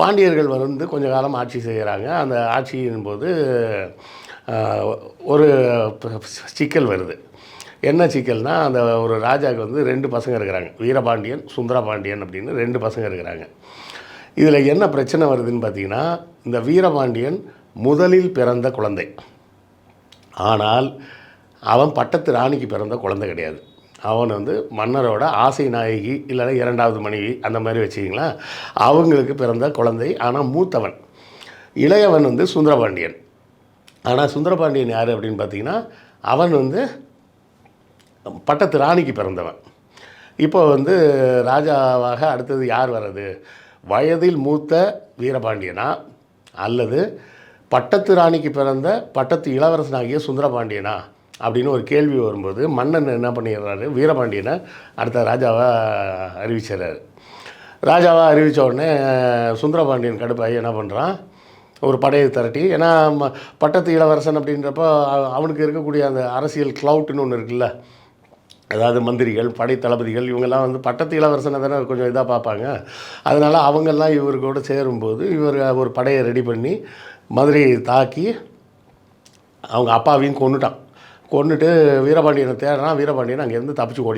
பாண்டியர்கள் வந்து கொஞ்ச காலம் ஆட்சி செய்கிறாங்க. அந்த ஆட்சியின் போது ஒரு சிக்கல் வருது. என்ன சிக்கல்னா அந்த ஒரு ராஜாவுக்கு வந்து ரெண்டு பசங்க இருக்கிறாங்க. வீரபாண்டியன் சுந்தரபாண்டியன் அப்படின்னு ரெண்டு பசங்க இருக்கிறாங்க. இதில் என்ன பிரச்சனை வருதுன்னு பார்த்தீங்கன்னா இந்த வீரபாண்டியன் முதலில் பிறந்த குழந்தை. ஆனால் அவன் பட்டத்து ராணிக்கு பிறந்த குழந்தை கிடையாது. அவன் வந்து மன்னரோட ஆசை நாயகி இல்லைன்னா இரண்டாவது மனைவி அந்த மாதிரி வச்சுக்கிங்களேன் அவங்களுக்கு பிறந்த குழந்தை ஆனால் மூத்தவன். இளையவன் வந்து சுந்தரபாண்டியன். ஆனால் சுந்தரபாண்டியன் யார் அப்படின்னு பார்த்தீங்கன்னா அவன் வந்து பட்டத்து ராணிக்கு பிறந்தவன். இப்போ வந்து ராஜாவாக அடுத்தது யார் வர்றது? வயதில் மூத்த வீரபாண்டியனா? அல்லது பட்டத்து ராணிக்கு பிறந்த பட்டத்து இளவரசனாகிய சுந்தரபாண்டியனா? அப்படின்னு ஒரு கேள்வி வரும்போது மன்னன் என்ன பண்ணிடுறாரு? வீரபாண்டியனை அடுத்த ராஜாவை அறிவிச்சிடுறாரு. ராஜாவை அறிவித்த உடனே சுந்தரபாண்டியன் கடுப்பாகி என்ன பண்ணுறான் ஒரு படையை திரட்டி ஏன்னா ம- பட்டத்து இளவரசன் அப்படின்றப்போ அவ- அவனுக்கு இருக்கக்கூடிய அந்த அரசியல் க்ளவுட்னு ஒன்று இருக்குல்ல? அதாவது மந்திரிகள் படை தளபதிகள் இவங்கெல்லாம் வந்து பட்டத்து இளவரசனை தானே கொஞ்சம் இதாக பார்ப்பாங்க. அதனால் அவங்கெல்லாம் இவர்களோட சேரும்போது இவர் ஒரு படையை ரெடி பண்ணி மதுரையை தாக்கி அவங்க அப்பாவையும் கொண்டுட்டான் கொன்னுட்டு வீரபாண்டியனை தேடுறான் வீரபாண்டியன் அங்கேருந்து தப்பிச்சு ஓடி